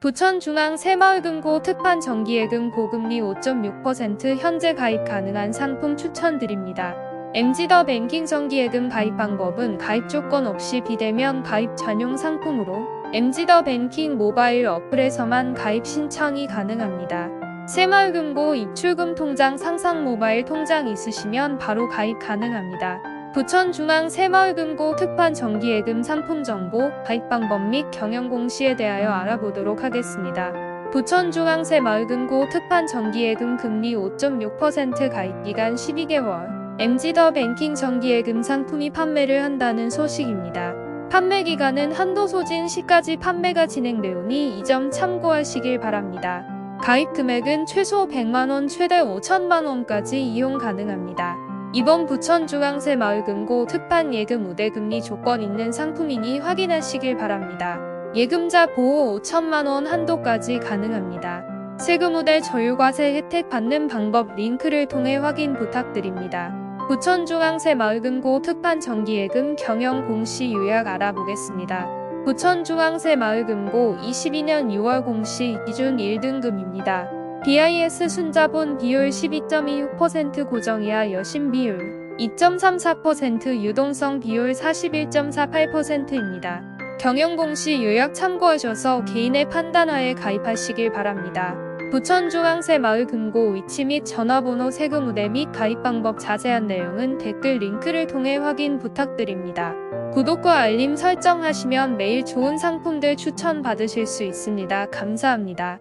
부천중앙 새마을금고 특판 정기예금 고금리 5.6% 현재 가입 가능한 상품 추천드립니다. MG더 뱅킹 정기예금 가입 방법은 가입 조건 없이 비대면 가입 전용 상품으로 MG더 뱅킹 모바일 어플에서만 가입 신청이 가능합니다. 새마을금고 입출금 통장 상상 모바일 통장 있으시면 바로 가입 가능합니다. 부천중앙 새마을금고 특판 정기예금 상품 정보, 가입 방법 및 경영 공시에 대하여 알아보도록 하겠습니다. 부천중앙 새마을금고 특판 정기예금 금리 5.6% 가입 기간 12개월, MG더 뱅킹 정기예금 상품이 판매를 한다는 소식입니다. 판매 기간은 한도 소진 시까지 판매가 진행되오니 이 점 참고하시길 바랍니다. 가입 금액은 최소 100만원, 최대 5천만원까지 이용 가능합니다. 이번 부천 중앙새 마을 금고 특판 예금 우대 금리 조건 있는 상품이니 확인하시길 바랍니다. 예금자 보호 5천만원 한도까지 가능합니다. 세금 우대 저율과세 혜택 받는 방법 링크를 통해 확인 부탁드립니다. 부천 중앙새 마을 금고 특판 정기예금 경영 공시 요약 알아보겠습니다. 부천 중앙새 마을 금고 22년 6월 공시 기준 1등급입니다. BIS 순자본 비율 12.26% 고정이하 여신 비율 2.34% 유동성 비율 41.48%입니다. 경영공시 요약 참고하셔서 개인의 판단하에 가입하시길 바랍니다. 부천중앙새 마을 금고 위치 및 전화번호 세금 우대 및 가입 방법 자세한 내용은 댓글 링크를 통해 확인 부탁드립니다. 구독과 알림 설정하시면 매일 좋은 상품들 추천 받으실 수 있습니다. 감사합니다.